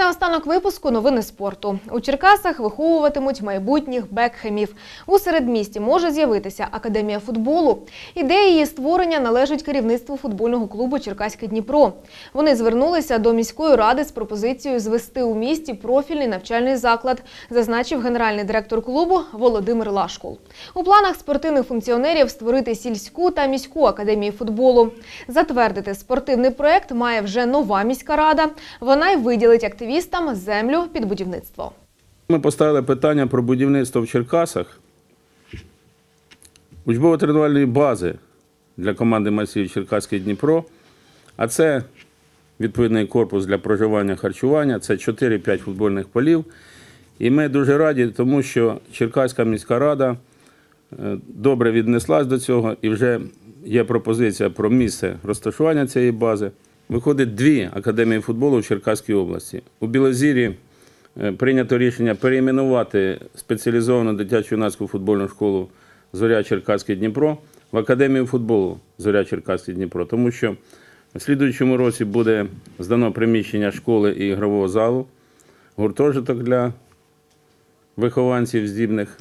наостанок випуску новини спорту. У Черкасах виховуватимуть майбутніх бекхемів. У середмісті може з'явитися академія футболу. Ідея її створення належить керівництву футбольного клубу Черкаське Дніпро. Вони звернулися до міської ради з пропозицією звести у місті профільний навчальний заклад, зазначив генеральний директор клубу Володимир Лашкул. У планах спортивних функціонерів створити сільську та міську академії футболу. Затвердити спортивний проект має вже нова міська рада. Вона й виділить активістам землю під будівництво. Ми поставили питання про будівництво в Черкасах учбово-тренувальної бази для команди майстрів Черкаський Дніпро. А це відповідний корпус для проживання харчування, це 4-5 футбольних полів. І ми дуже раді, тому що Черкаська міська рада е, добре віднеслась до цього і вже є пропозиція про місце розташування цієї бази. Виходить дві академії футболу в Черкаській області. У Білозірі е, прийнято рішення перейменувати спеціалізовану дитячу юнацьку футбольну школу Зоря Черкаський Дніпро в Академію футболу Зоря Черкаський Дніпро, тому що в слідуючому році буде здано приміщення школи і ігрового залу, гуртожиток для вихованців здібних